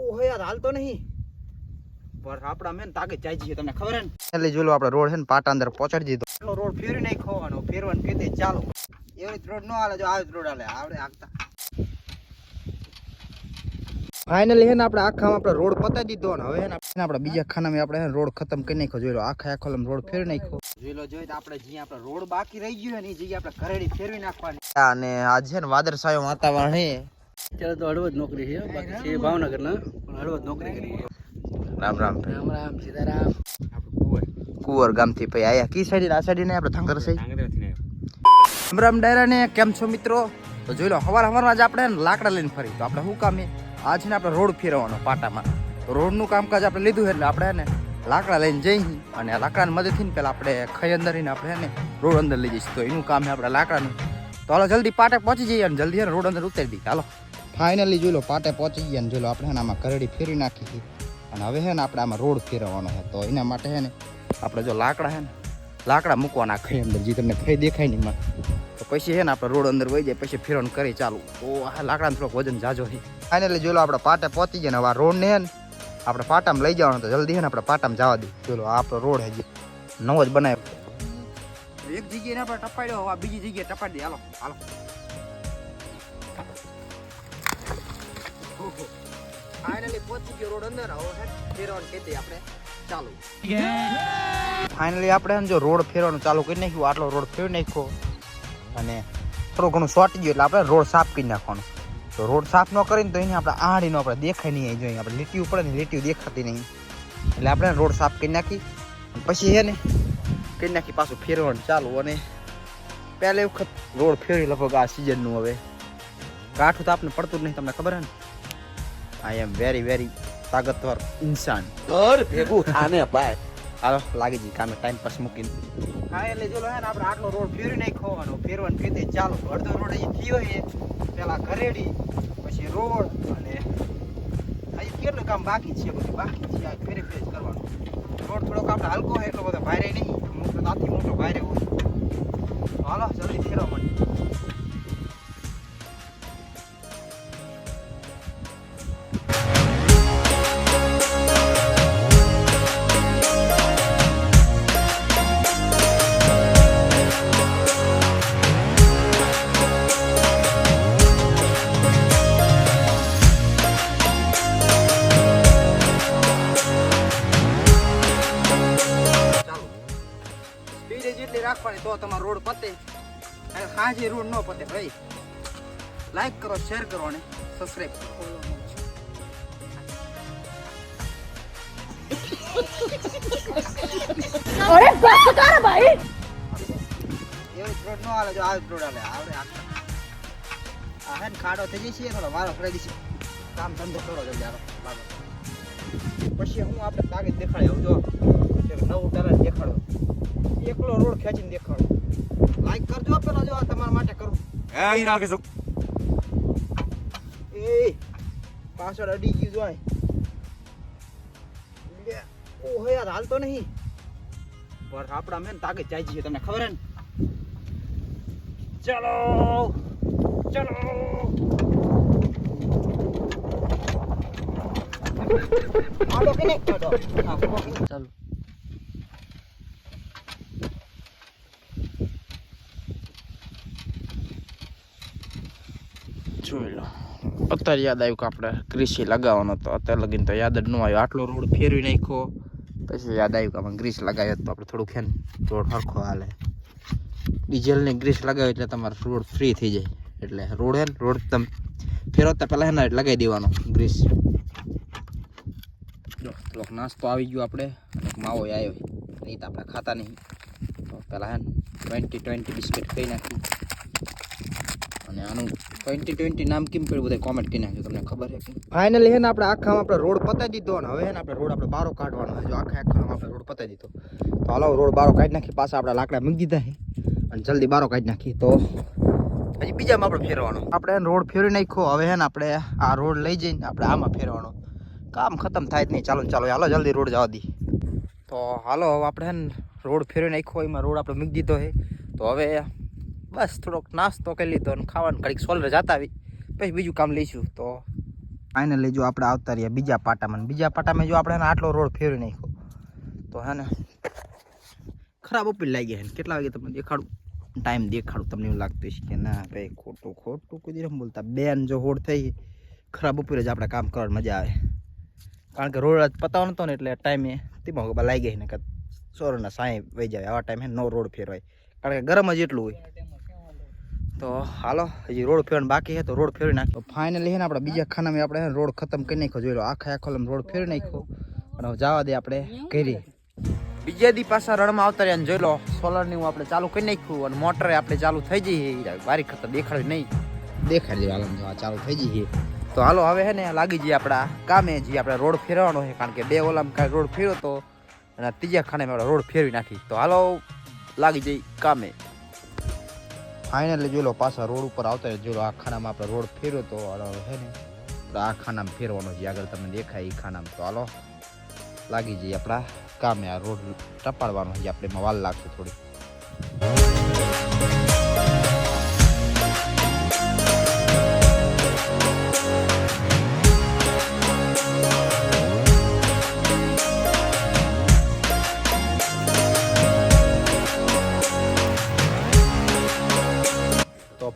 ઓહો યાર હાલતો નહીં. પર આપડા મેન તાકે જાય છે તમને ખબર હે ને? એટલે જોલો આપડે રોડ છે ને પાટા અંદર પહોંચાડી દીધો. એટલો રોડ ફેરી નહીં ખોવાનો ફેરવાનું દે ચાલો. એવી રોડ નો હાલે જો આવી રોડ હાલે આવડે આગતા ફાઇનલી હે ને આપણે આખામાં આપણે રોડ પતાવી દીધો ને હવે હે ને આપણે બીજા ખાનામાં આપણે હે રોડ ખતમ કરી નાખ્યો. જોઈ લો આખા આખો રોડ ફેરી નાખ્યો. જોઈ લો જોઈ તો આપણે જ્યાં આપણે રોડ બાકી રહી ગયો ને એ જગ્યાએ આપણે ઘરેડી ફેરવી નાખવાની. અને આજે ને વાદળછાયું વાતાવરણ હે. અત્યારે તો હળવદ નોકરી છે બાકી છે ભાવનગરના પણ હળવદ નોકરી કરી રામ રામ રામ રામ સીતારામ. કુંવર. કુંવર ગામથી ભાઈ આયા. કી સાઈડ આ સાઈડ ને આપણે ધંગર છે. રામ રામ ડાયરા ને કેમ છો મિત્રો? તો જોઈ લો હવાર હવારમાં જ આપણે લાકડા લઈને ફરી. તો આપણે શું કામ છે આજ ને આપણે રોડ ફેરવવાનો પાટામાં. તો રોડનું કામકાજ આપણે લીધું એટલે આપણે ને લાકડા લઈને જઈ અને લાકડાની મદદથી ને પેલા આપણે ખઈ અંદર આપણે ને રોડ અંદર લઈ જઈશું. તો એનું કામ છે આપણે લાકડાનું. તો હાલો જલ્દી પાટે પહોંચી જઈએ અને જલ્દી રોડ અંદર ઉતારી દઈએ. હાલો. ફાઇનલી જોઈ લો, પાટે પહોંચી ગયા ને જોઈ લો, આપણે આમાં કરડી ફેરી નાખી હતી અને હવે હે ને આપણે આમાં રોડ ફેરવવાનો છે. તો એના માટે હે ને આપણે જો લાકડા હે ને, લાકડા મૂકવાના ખઈ અંદર, જે તમને ખઈ દેખાય નહીં એમાં. તો પછી છે ને આપણે રોડ અંદર વહી જાય, પછી ફેરવાનું કરી ચાલુ. તો આ લાકડાનું થોડોક વજન જાજો છે ફાઇનલી જોઈ લો, આપણે પાટે પહોંચી ગયા ને હવે આ રોડ ને હે ને આપણે પાટામાં લઈ જવાનો તો જલ્દી હે ને આપણે પાટામાં જવા દઈએ જોઈ લો આપણો રોડ હજી નવો જ બનાવ્યો. એક જગ્યાએ આપણે ટપાડ્યો બીજી જગ્યાએ ટપાડી દે. હાલો હાલો. ફાઇનલી આપણે જો રોડ ફેરવાનું ચાલુ કરી નાખ્યું, આટલો રોડ ફેરવી નાખ્યો. અને થોડું ઘણું સોટી ગયું એટલે આપણે રોડ સાફ કરી નાખવાનો. તો રોડ સાફ ન કરીને તો એને આપણે આડીનો આપણે દેખાય નહીં જોઈએ આપણે લીટી પડે ને લીટી દેખાતી નહીં. એટલે આપણે રોડ સાફ કરી નાખી. પછી છે ને, કરી નાખી પાછું ફેરવાનું ચાલુ. અને પહેલી વખત રોડ ફેરવી લગભગ આ સિઝનનું હવે. કાઠું તો આપણે પડતું જ નહીં, તમને ખબર હે ને? આઈ એમ વેરી વેરી તાકતવર ઇન્સાન. ઘર ભેગું થાને ભાઈ. હાલો લાગી જઈ કામે ટાઈમ પાસ મૂકીને. હા એટલે જો હે ને આપણે આટલો રોડ ફેરવી નહીં ખોવાનો ફેરવાનું કીધે ચાલો અડધો રોડ અહીં થયો છે પેલા ઘરેડી પછી રોડ અને અહીં કેટલું કામ બાકી છે બધું? બાકી છે આ ફેરી ફેરી કરવાનું. રોડ થોડોક આપણે હલકો હોય એટલો બધો ભારે નહીં. તો તમારો રોડ પતે. હાજે રોડ ન પતે ભાઈ લાઈક કરો શેર કરો અને સબસ્ક્રાઈબ કરો. અરે બસ કર ભાઈ. એવી રોડ ન આલે જો આ રોડ હાલે. આવડે આ. હે ખાડો થઈ જશે થોડો વારો ફરાઈ દઈશું કામ ધંધો કરો જો યાર પછી હું આપણે લાગે દેખાડે આવું જો. એક નવું ટેલેન્ટ દેખાડો. એકલો રોડ ખેંચીને દેખાડો. લાઈક કરજો પેલો જો આ તમારા માટે કરું. અહીં રાખીશું. એ પાછળ અડી ગયું જોય. લે ઓહો યાર હાલતો નહીં. પર આપડા મેન તાકે જાય છે તમને ખબર હે ને? ચલો ચલો. હા? ચાલો. જોઈ લો. અત્યારે યાદ આવ્યું કે આપણે ગ્રીસી લગાવવાનો તો અત્યારે લગીને તો યાદ જ ન આવ્યો. આટલો રોડ ફેરવી નાખ્યો. પછી યાદ આવ્યું કે આપણે ગ્રીસ લગાવ્યો તો આપણે થોડુંક ફેન રોડ સરખો હાલે. ડીઝલની ગ્રીસ લગાવ્યો એટલે તમારો રોડ ફ્રી થઈ જાય. એટલે રોડ હે રોડ તમે ફેરવતા પહેલાં હે ને લગાવી દેવાનો ગ્રીસ. થોડોક નાસ્તો આવી ગયો આપણે. અને માવો આવ્યો નહીં તો આપણે ખાતા નહીં. તો પહેલાં હે ને ટ્વેન્ટી ટ્વેન્ટી બિસ્કિટ ખાઈ નાખ્યું અને આનું ટ્વેન્ટી ટ્વેન્ટી નામ કેમ પડ્યું બધા કોમેન્ટ કરી નાખ્યું તમને ખબર છે ફાઇનલી હે ને આપણે આખા આપણે રોડ પતાવી દીધો અને હવે હે ને આપણે રોડ આપણે બારો કાઢવાનો છે. જો આખા આખામાં આપણે રોડ પતાવી દીધો. તો હાલો રોડ બારો કાઢી નાખી પાછા આપણે લાકડા મૂકી દીધા છે. અને જલ્દી બારો કાઢી નાખી તો હજી બીજામાં આપણે ફેરવાનો. આપણે રોડ ફેરવી નાખ્યો, હવે ને આપણે આ રોડ લઈ જઈને આપણે આમાં ફેરવાનો. કામ ખતમ થાય જ નહીં. ચાલો ચાલો, હાલો, જલ્દી રોડ જવા દી તો હાલો, હવે આપણે ને રોડ ફેરવી નાખ્યો, એમાં રોડ આપણે મૂકી દીધો છે. તો હવે બસ થોડોક નાસ્તો કરી લીધો અને ખાવાનું ઘડીક સોલર જતા આવી પછી બીજું કામ લઈશું તો. ફાઇનલી જો આપણે આવતા રહ્યા બીજા પાટામાં બીજા પાટામાં જો આપણે આટલો રોડ ફેરવી નાખ્યો, તો હે ને ખરાબ ઉપર લાગી છે કેટલા વાગે તમને દેખાડું? ટાઈમ દેખાડું, તમને એવું લાગતું હશે કે ના ભાઈ, ખોટું ખોટું કોઈ નથી બોલતા. બેન જો હોડ થઈ ખરાબ ઉપર જ આપણે કામ કરવાની મજા આવે. કારણ કે રોડ પતાવવાનો હતો ને એટલે ટાઈમે તેમાં લાગી ગઈ ને સોરના સાંઈ વહી જાય. આવા ટાઈમે નો રોડ ફેરવાય. કારણ કે ગરમ જ એટલું હોય. તો હાલો હજી રોડ ફેરવાનું બાકી છે તો રોડ ફેરવી નાખ્યો ફાઇનલી છે ને આપણે બીજા ખાનામાં આપણે રોડ ખતમ કરી નાખ્યો જોઈ લો આખા આખો રોડ ફેરવી નાખ્યો. અને જવા દે આપણે ઘેરી. બીજા દી પાછા રણમાં આવતા રહ્યા ને જોઈ લો સોલરની હું આપણે ચાલુ કરી નાખ્યું અને મોટરે આપણે ચાલુ થઈ જઈએ બારી ખતર દેખાડી નહીં. દેખાડી દેવા હાલો આ ચાલુ થઈ જઈએ તો હાલો હવે હે ને લાગી જઈએ આપણા કામે જે આપણે રોડ ફેરવાનો છે કારણ કે બે ઓલામાં કાંઈ રોડ ફેર્યો તો અને ત્રીજા ખાનામાં આપણે રોડ ફેરવી નાખી. તો હાલો લાગી જઈ કામે. ફાઇનલી જોઈ લો, પાછા રોડ ઉપર આવતા જો આ ખાનામાં આપણે રોડ ફેર્યો તો હે ને? તો આ ખાનામાં ફેરવાનો છે. આગળ તમને દેખાય એ ખાનામાં. તો હાલો, લાગી જઈએ આપણા કામે. આ રોડ ટપાડવાનો છે. આપણે એમાં વાલ લાગશે થોડી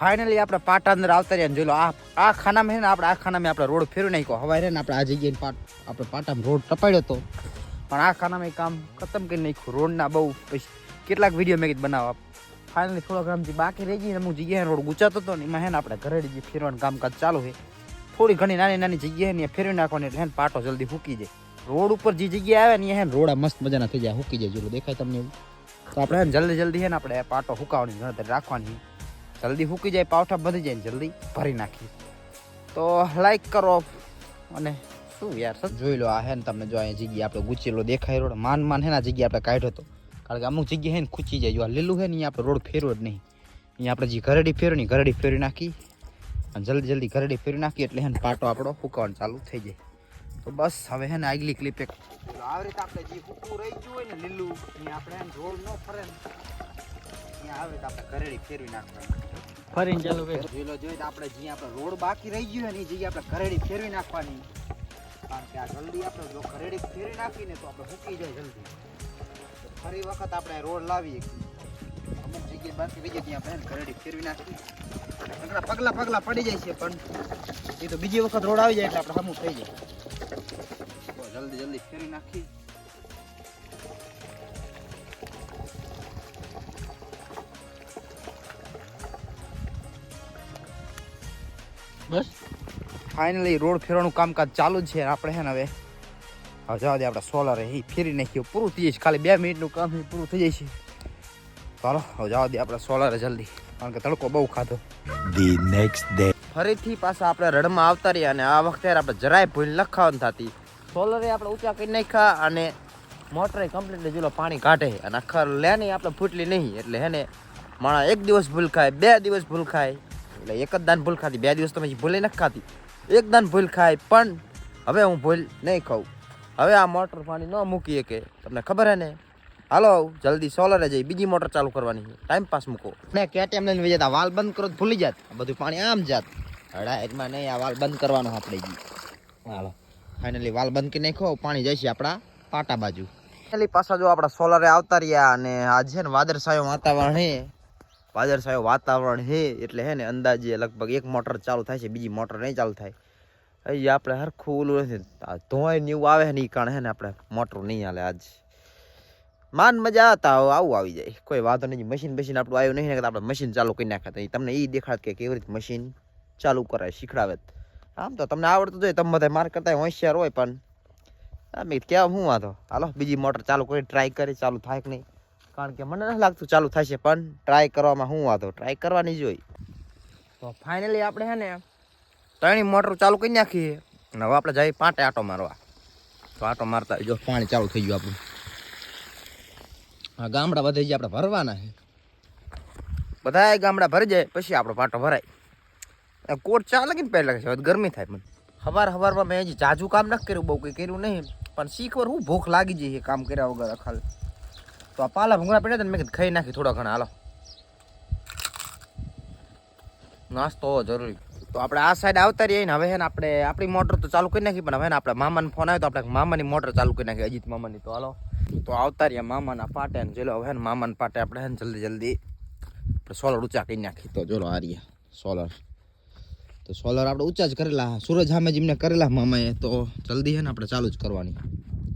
ફાઇનલી આપણે પાટા અંદર આવતા રહ્યા જોઈ લો, આ આ ખાનામાં છે ને આપણે આ ખાનામાં આપણે રોડ ફેરવી નાખ્યો. હવે રે ને આપણે આ જગ્યાએ પાટ આપણે પાટામાં રોડ ટપાડ્યો હતો. પણ આ ખાનામાં કામ ખતમ કરી નાખ્યું. રોડના બહુ પછી કેટલાક વીડિયો મેં બનાવવા. ફાઇનલી થોડો ગ્રામથી બાકી રહી ગઈ ને અમુક જગ્યાએ રોડ ગુચાતો હતો ને એમાં હે ને આપણે ઘરે જે ફેરવાનું કામકાજ ચાલુ છે, થોડી ઘણી નાની નાની જગ્યાએ ને ફેરવી નાખવાની એટલે હે પાટો જલ્દી ફૂકી જાય. રોડ ઉપર જે જગ્યા આવે ને હે ને રોડા મસ્ત મજાના થઈ જાય, હૂકી જાય જેટલું દેખાય તમને એવું. તો આપણે જલ્દી જલ્દી હે ને આપણે પાટો હુકાવાની, ગણતરી રાખવાની. જલ્દી ફૂકી જાય પાવઠા બધી જાય ને જલ્દી ભરી નાખી તો લાઈક કરો અને શું યાર જોઈ લો આ હે ને તમને જો અહીંયા જગ્યા આપણે ગુચેલો દેખાય રોડ માન માન હે ને આ જગ્યા આપણે કાઢ્યો હતો કારણ કે અમુક જગ્યા હે ને ખૂચી જાય જો આ લીલું હે ને અહીંયા આપણે રોડ ફેરવો જ નહીં. અહીંયા આપણે જે ઘરેડી ફેરવી ઘરેડી ફેરવી નાખી. અને જલ્દી જલ્દી ઘરેડી ફેરવી નાખી એટલે હે ને પાટો આપણો ફૂકવાનો ચાલુ થઈ જાય. તો બસ હવે હે ને આગલી ક્લિપ એક. આવી રીતે આપણે જે ફૂકવું રહી ગયું હોય ને લીલું આપણે રોડ ન ફરે ને આવે તો આપણે ઘરેડી ફેરવી નાખવાની. ફરીને ચાલુ જોઈ તો આપણે જ્યાં આપણે રોડ બાકી રહી ગયું ને જગ્યાએ આપણે ઘરેડી ફેરવી નાખવાની. કારણ કે આ જલ્દી આપણે જો ઘરેડી ફેરવી નાખીને તો આપણે મૂકી જાય જલ્દી. ફરી વખત આપણે રોડ લાવીએ. અમુક જગ્યાએ બાકી રહી જાય ત્યાં આપણે ઘરેડી ફેરવી નાખીએ. નકરા પગલા પગલા પડી જાય છે પણ એ તો બીજી વખત રોડ આવી જાય એટલે આપણે હમું થઈ જાય. જલ્દી જલ્દી ફેરવી નાખી બસ. ફાઇનલી રોડ ફેરવાનું કામકાજ ચાલુ જ છે. આપણે હે ને હવે હવે જવા દે આપણે સોલર એ. ફેરી નાખ્યું. પૂરું થઈ જશે ખાલી બે મિનિટનું કામ પૂરું થઈ જશે ચાલો હવે જવા દે આપણે સોલર જલ્દી. કારણ કે તડકો બહુ ખાધો. ધી નેક્સ્ટ ડે ફરીથી પાછા આપણે રડમાં આવતા રહ્યા અને આ વખતે આપણે જરાય ભૂલ લખાવાની થતી. સોલરે આપણે ઊંચા કરી નાખ્યા અને મોટરે કમ્પ્લીટલી જેલો પાણી કાઢે. અને આખા નહીં આપણે ફૂટલી નહીં. એટલે હે ને માણા એક દિવસ ભૂલ ખાય બે દિવસ ભૂલ ખાય. એટલે એક જ દાન ભૂલ ખાતી બે દિવસ તો પછી ભૂલે નથી ખાતી એક દાન ભૂલ ખાય પણ હવે હું ભૂલ નહીં ખાઉં. હવે આ મોટર પાણી ન મૂકીએ કે તમને ખબર હે ને? હાલો જલ્દી સોલરે જઈ બીજી મોટર ચાલુ કરવાની છે. ટાઈમ પાસ મૂકો. ને કેટીએમ લઈને વહી જતા વાલ બંધ કરો ભૂલી જાત. આ બધું પાણી આમ જાત. હડાયતમાં નહીં આ વાલ બંધ કરવાનો આપણે જી. હાલો. ફાઇનલી વાલ બંધ કરી નાખો પાણી જશે આપણા પાટા બાજુ. ફાઇનલી પાછા જો આપણા સોલરે આવતા રહ્યા અને આજે ને વાદળછાયો વાતાવરણ હે વાદળછાયો વાતાવરણ હે એટલે હે ને અંદાજે લગભગ એક મોટર ચાલુ થાય છે, બીજી મોટર નહીં ચાલુ થાય. હજી આપણે હરખું ઓલું નથી. ધોવાય ને એવું આવે ને એ કારણે હે ને આપણે મોટર નહીં હાલે આજ. માન મજા આવતા આવું આવી જાય. કોઈ વાંધો નહીં મશીન મશીન આપણું આવ્યું નહીં ને આપણે મશીન ચાલુ કરી નાખ્યા તો તમને એ દેખાડ કે કેવી રીતે મશીન ચાલુ કરાય, શીખડાવે આમ તો તમને આવડતું જોઈએ તમે બધા માર કરતા હોશિયાર હોય પણ. આમ કેવા હું વાંધો? હાલો, બીજી મોટર ચાલુ કરી ટ્રાય કરી, ચાલુ થાય કે નહીં? કારણ કે મને નથી લાગતું ચાલુ થશે પણ ટ્રાય કરવામાં હું વાંધો ટ્રાય કરવાની જોઈ તો ફાઇનલી આપણે છે ને ત્રણેય મોટર ચાલુ કરી નાખીએ. અને હવે આપણે જઈએ પાંટે આટો મારવા. તો આટો મારતા જો પાણી ચાલુ થઈ ગયું આપણું. હા ગામડા બધે જે આપણે ભરવાના છે. બધા ગામડા ભરી જાય પછી આપણો પાટો ભરાય. કોટ ચાલે કે પહેલાં લાગે હવે ગરમી થાય મને. હવાર હવારમાં મેં હજી જાજુ કામ નથી કર્યું બહુ કંઈ કર્યું નહીં. પણ શીખવર હું ભૂખ લાગી જઈએ કામ કર્યા વગર અખાલ. તો આ પાલા ભૂંગળા પડ્યા હતા મેં ખાઈ નાખી થોડા ઘણા, હાલો. નાસ્તો જરૂરી. તો આપણે આ સાઈડ આવતા રહીએ ને, હવે હે ને આપણે, આપણી મોટર તો ચાલુ કરી નાખી, પણ હવે ને આપણે મામાને ફોન આવ્યો તો આપણે મામાની મોટર ચાલુ કરી નાખી, અજીત મામાની તો, હાલો. તો આવતા રહ્યા મામાના પાટે ને, જોઈ લો, હવે ને મામાના પાટે આપણે હે ને જલ્દી જલ્દી આપણે સોલર ઊંચા કરી નાખી. તો જોલો આ રહીએ સોલર તો સોલર આપણે ઊંચા જ કરેલા, સૂરજ સામે જેમને કરેલા મામાએ, તો જલ્દી હે ને આપણે ચાલુ જ કરવાની.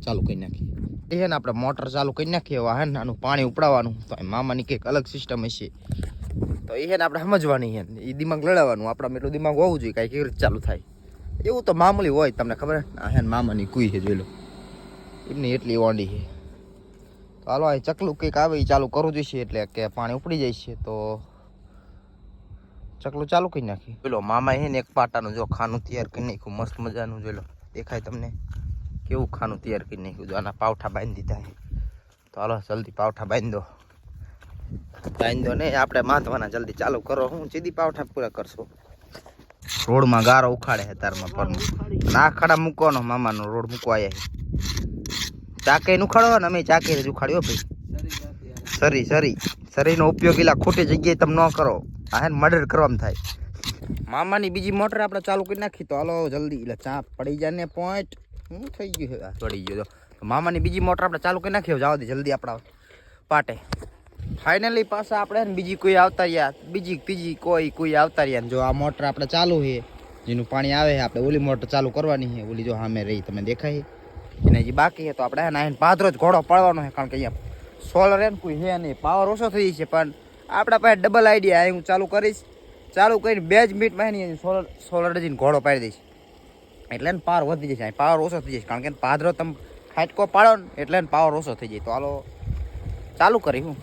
ચાલુ કરી નાખીએ એ હે ને આપણે મોટર ચાલુ કરી નાખીએ હવે હે આનું પાણી ઉપડાવવાનું તો મામાની કંઈક અલગ સિસ્ટમ હશે. તો એ હે ને આપણે સમજવાની છે એ દિમાગ લડાવવાનું, આપણા એટલું દિમાગ હોવું જોઈએ કાંઈ કેવી રીતે ચાલુ થાય. એવું તો મામૂલી હોય, તમને ખબર હે? આ હે મામાની કુઈ છે જોઈ લો. એમની એટલી ઓંડી છે તો હાલો, આ ચકલું કંઈક આવે એ ચાલુ કરવું જોઈશે, એટલે કે પાણી ઉપડી જાય છે, તો ચકલું ચાલુ કરી નાખી. પેલો મામા હે ને એક પાટાનું જો ખાનું તૈયાર કરી નાખ્યું, મસ્ત મજાનું, જોઈ લો. દેખાય તમને? કેવું ખાનું તૈયાર કરી નાખ્યું જો આના પાવઠા બાંધી દીધા તો હાલો, જલ્દી પાવઠા બાંધી. દો બાંધી દો ને આપણે માથવાના જલ્દી ચાલુ કરો. હું સીધી પાવઠા પૂરા કરશો. રોડમાં ગારો ઉખાડે છે તારમાં પર ના ખડા મૂકવાનો, મામાનો રોડ મૂકવા આવ્યા ચાકે ઉખાડો ને, અમે ચાકે જ ઉખાડ્યો ભાઈ. સરી સરી. સરીનો ઉપયોગ એલા ખોટી જગ્યાએ તમે ન કરો. આ હે મર્ડર કરવામાં થાય. મામાની બીજી મોટર આપણે ચાલુ કરી નાખી. તો હાલો, જલ્દી. એટલે ચા પડી જાય ને પોઈન્ટ શું થઈ ગયું છે આ? પડી ગયો તો મામાની બીજી મોટર આપણે ચાલુ કરી નાખ્યો જાવ જલ્દી આપણા પાટે. ફાઇનલી પાછા આપણે બીજી કોઈ આવતા રહ્યા. બીજી, ત્રીજી કોઈ કોઈ આવતા રહ્યા જો આ મોટર આપણે ચાલુ છે, જેનું પાણી આવે છે, આપણે ઓલી મોટર ચાલુ કરવાની છે. ઓલી જો સામે રહી તમે દેખાય એને હજી બાકી છે, તો આપણે એને ને આઈને પાદરો જ ઘોડો પાડવાનો છે, કારણ કે અહીંયા સોલર એમ કોઈ છે નહીં. પાવર ઓછો થઈ જશે પણ આપણા પાસે ડબલ આઈડિયા હું ચાલુ કરીશ. ચાલુ કરીને બે જ મિનિટમાં એની સોલર સોલર જઈને ઘોડો પાડી દઈશ. એટલે ને પાવર વધી જશે. પાવર ઓછો થઈ જશે. કારણ કે પાદરો તમે ફાટકો પાડો ને એટલે ને પાવર ઓછો થઈ જાય. તો હાલો, ચાલુ કરી હું.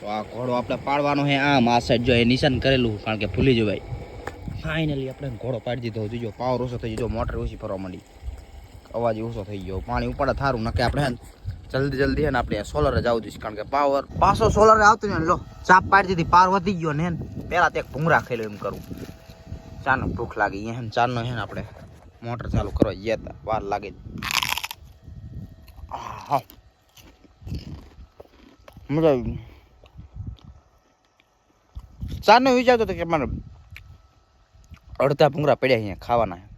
તો આ ઘોડો આપણે પાડવાનો છે આમ. આ સાઈડ જો એ નિશાન કરેલું, કારણ કે ભૂલી જવાય. ફાઇનલી આપણે ઘોડો પાડી દીધો. જોજો પાવર ઓછો થઈ ગયો. મોટર ઓછી ફરવા માંડી. અવાજ ઓછો થઈ ગયો. પાણી ઉપાડે થારું, નકે આપણે જલ્દી જલ્દી હે ને આપણે સોલર જ આવતું છે કારણ કે પાવર, પાછો સોલર આવતું ને, લો, ચાપ પાડી દીધી પાર વધી ગયો ને હે પહેલા તે ભૂંગરા ખાઈ એમ કરું. ચાનો ભૂખ લાગી હે ને, ચાનો હે ને આપણે. મોટર ચાલુ કરવા ગયા હતા વાર લાગે હા મજા આવી ચાનો વિચારતો હતો કે મારે અડધા ભૂંગરા પડ્યા અહીંયા ખાવાના